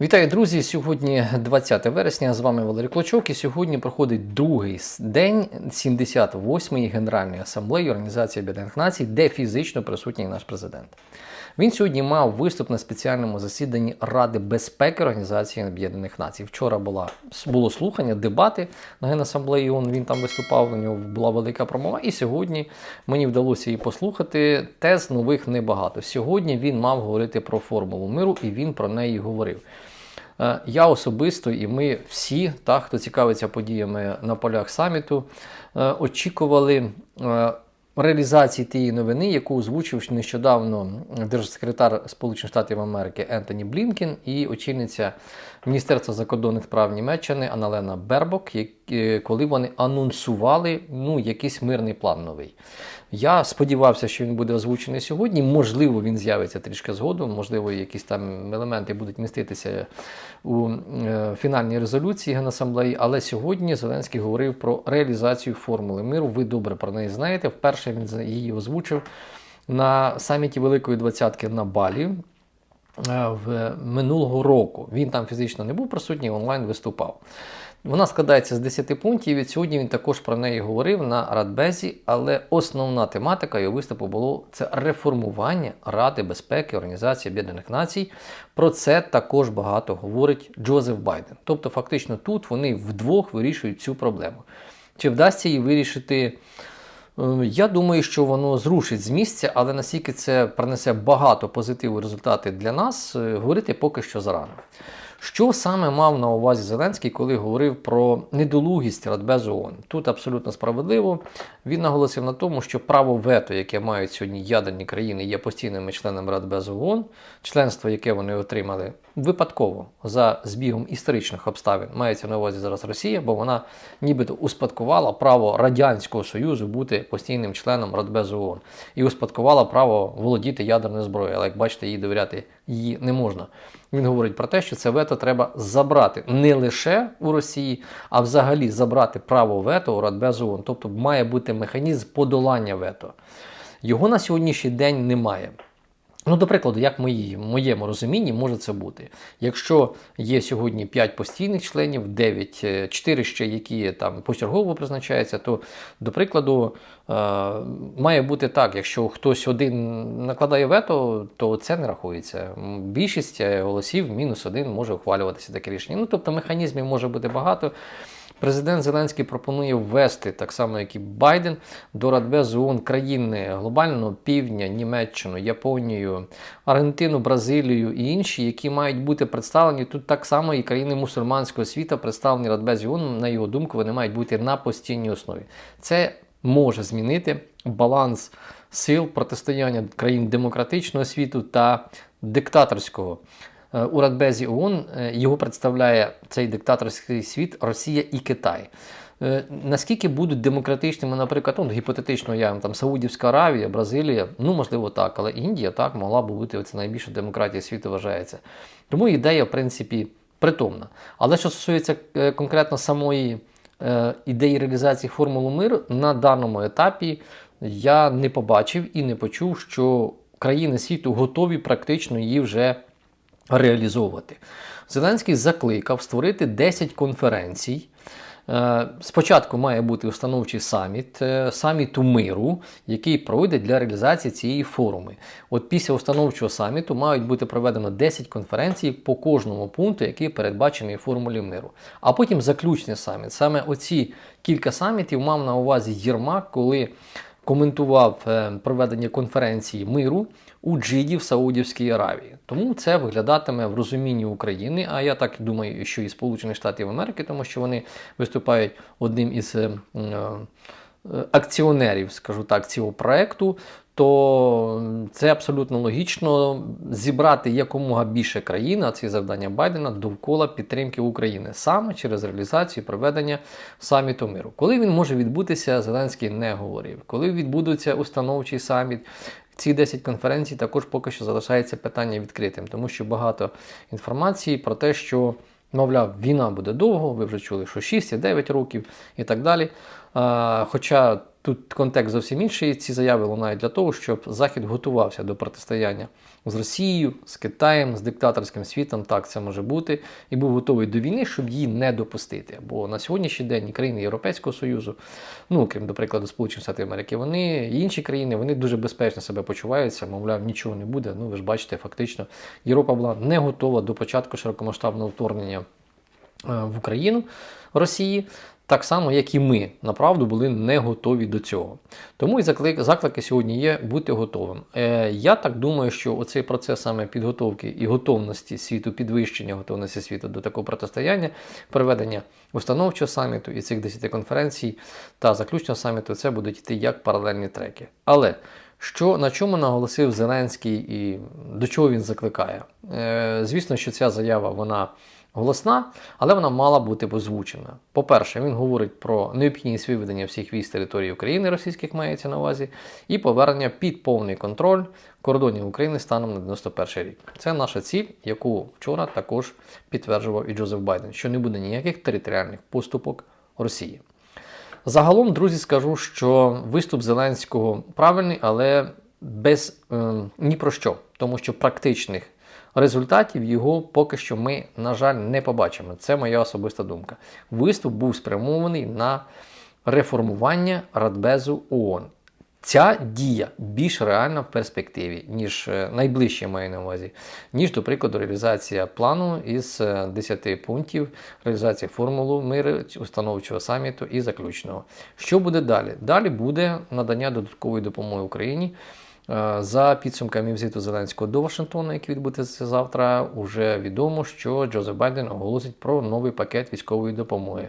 Вітаю, друзі! Сьогодні 20 вересня. З вами Валерій Клочок. І сьогодні проходить другий день 78-ї Генеральної асамблеї Організації Об'єднаних Націй, де фізично присутній наш президент. Він сьогодні мав виступ на спеціальному засіданні Ради безпеки Організації Об'єднаних Націй. Вчора була було слухання, дебати на Генасамблеї. ООН. Він там виступав. У нього була велика промова. І сьогодні мені вдалося її послухати. Тез нових небагато. Сьогодні він мав говорити про формулу миру, і він про неї говорив. Е, Я особисто і ми всі, та, хто цікавиться подіями на полях саміту, е, очікували е, реалізації тієї новини, яку озвучив нещодавно держсекретар Сполучених Штатів Америки Ентоні Блінкен і очільниця Міністерства закордонних справ Німеччини Аналена Бербок, коли вони анонсували ну, якийсь мирний план новий. Я сподівався, що він буде озвучений сьогодні. Можливо, він з'явиться трішки згодом, можливо, якісь там елементи будуть міститися у е, фінальній резолюції Генасамблеї. Але сьогодні Зеленський говорив про реалізацію формули миру. Ви добре про неї знаєте. Вперше він її озвучив на саміті Великої Двадцятки на Балі. е, В минулого року він там фізично не був присутній, онлайн виступав. Вона складається з 10 пунктів. і сьогодні він також про неї говорив на Радбезі, але основна тематика його виступу було це реформування Ради безпеки Організації Об'єднаних Націй. Про це також багато говорить Джозеф Байден. Тобто, фактично, тут вони вдвох вирішують цю проблему. Чи вдасться її вирішити? Е, Я думаю, що воно зрушить з місця, але наскільки це принесе багато позитиву результати для нас, е, говорити поки що зарано. Що саме мав на увазі Зеленський, коли говорив про недолугість Радбезу ООН? Тут абсолютно справедливо. Він наголосив на тому, що право вето, яке мають сьогодні ядерні країни, є постійними членами Радбезу ООН, членство, яке вони отримали випадково за збігом історичних обставин, мається на увазі зараз Росія, бо вона нібито успадкувала право Радянського Союзу бути постійним членом Радбезу ООН і успадкувала право володіти ядерною зброєю. Але як бачите, їй довіряти її не можна. Він говорить про те, що це вето треба забрати не лише у Росії, а взагалі забрати право вето у Радбезу ООН. Тобто має бути механізм подолання вето. Його на сьогоднішній день немає. Ну, до прикладу, як в моєму розумінні може це бути. Якщо є сьогодні 5 постійних членів, 9, 4 ще, які там почергово призначаються, то, до прикладу, е, має бути так, якщо хтось один накладає вето, то це не рахується. Більшість е, голосів, мінус один, може ухвалюватися таке рішення. Ну, тобто механізмів може бути багато. Президент Зеленський пропонує ввести, так само як і Байден, до Радбезу ООН країни глобального півдня, Німеччину, Японію, Аргентину, Бразилію і інші, які мають бути представлені тут так само і країни мусульманського світу, представлені Радбезі ООН, на його думку, вони мають бути на постійній основі. Це може змінити баланс сил протистояння країн демократичного світу та диктаторського. Е, У Радбезі ООН е, його представляє цей диктаторський світ Росія і Китай. Е, Наскільки будуть демократичними, наприклад, ну, гіпотетично я там Саудівська Аравія, Бразилія, ну можливо так, але Індія так могла б бути це найбільша демократія світу вважається. Тому ідея, в принципі, притомна. Але що стосується конкретно самої е, ідеї реалізації формули миру, на даному етапі я не побачив і не почув, що країни світу готові практично її вже реалізовувати. Зеленський закликав створити 10 конференцій. Е, Спочатку має бути установчий саміт, е, саміту миру, який пройде для реалізації цієї форми. От після установчого саміту мають бути проведено 10 конференцій по кожному пункту, який передбачений формулі миру. А потім заключний саміт. Саме оці кілька самітів мав на увазі Єрмак, коли коментував е, проведення конференції миру у Джиді в Саудівській Аравії. Тому це виглядатиме в розумінні України. А я так думаю, що і Сполучених Штатів Америки, тому що вони виступають одним із е, е, акціонерів, скажу так, цього проекту. То це абсолютно логічно зібрати якомога більше країн, а це завдання Байдена довкола підтримки України саме через реалізацію проведення саміту миру. Коли він може відбутися, Зеленський не говорив. Коли відбудеться установчий саміт, ці 10 конференцій також поки що залишається питання відкритим, тому що багато інформації про те, що, мовляв, війна буде довго, ви вже чули, що 6 і 9 років і так далі. Хоча Тут контекст зовсім інший. Ці заяви лунають для того, щоб Захід готувався до протистояння з Росією, з Китаєм, з диктаторським світом. Так це може бути, і був готовий до війни, щоб її не допустити. Бо на сьогоднішній день країни Європейського Союзу, ну крім до прикладу Сполучених Штатів Америки, вони і інші країни вони дуже безпечно себе почуваються. Мовляв, нічого не буде. Ну ви ж бачите, фактично Європа була не готова до початку широкомасштабного вторгнення е, в Україну Росії. Так само, як і ми, направду були не готові до цього. Тому і заклик, заклики сьогодні є бути готовим. Е, я так думаю, що оцей процес саме підготовки і готовності світу, підвищення готовності світу до такого протистояння, проведення установчого саміту і цих 10 конференцій та заключного саміту, це будуть йти як паралельні треки. Але що на чому наголосив Зеленський і до чого він закликає? Е, звісно, що ця заява вона голосна, але вона мала бути озвучена. По-перше, він говорить про необхідність виведення всіх військ території України російських мається на увазі, і повернення під повний контроль кордонів України станом на 91 рік. Це наша ціль, яку вчора також підтверджував і Джозеф Байден, що не буде ніяких територіальних поступок Росії. Загалом, друзі, скажу, що виступ Зеленського правильний, але без е, ні про що, тому що практичних результатів його поки що ми, на жаль, не побачимо. Це моя особиста думка. Виступ був спрямований на реформування Радбезу ООН. Ця дія більш реальна в перспективі, ніж е, найближче маю на увазі, ніж, до прикладу, реалізація плану із е, 10 пунктів, реалізація формулу миру, установчого саміту і заключного. Що буде далі? Далі буде надання додаткової допомоги Україні. Е, За підсумками візиту Зеленського до Вашингтона, який відбудеться завтра, уже відомо, що Джозеф Байден оголосить про новий пакет військової допомоги.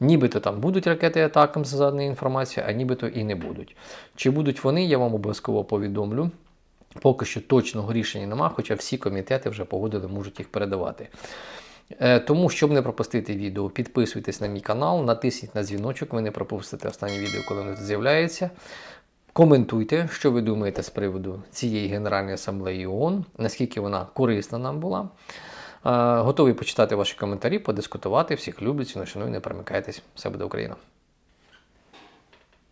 Нібито там будуть ракети атакам за заданою інформацією, а нібито і не будуть. Чи будуть вони, я вам обов'язково повідомлю. Поки що точного рішення нема, хоча всі комітети вже погодили, можуть їх передавати. Е, Тому, щоб не пропустити відео, підписуйтесь на мій канал, натисніть на дзвіночок, ви не пропустите останнє відео, коли воно з'являється. Коментуйте, що ви думаєте з приводу цієї Генеральної асамблеї ООН, наскільки вона корисна нам була. Е, Готовий почитати ваші коментарі, подискутувати. Всіх люблять, ціну шаную, не перемикайтесь. Все буде Україна!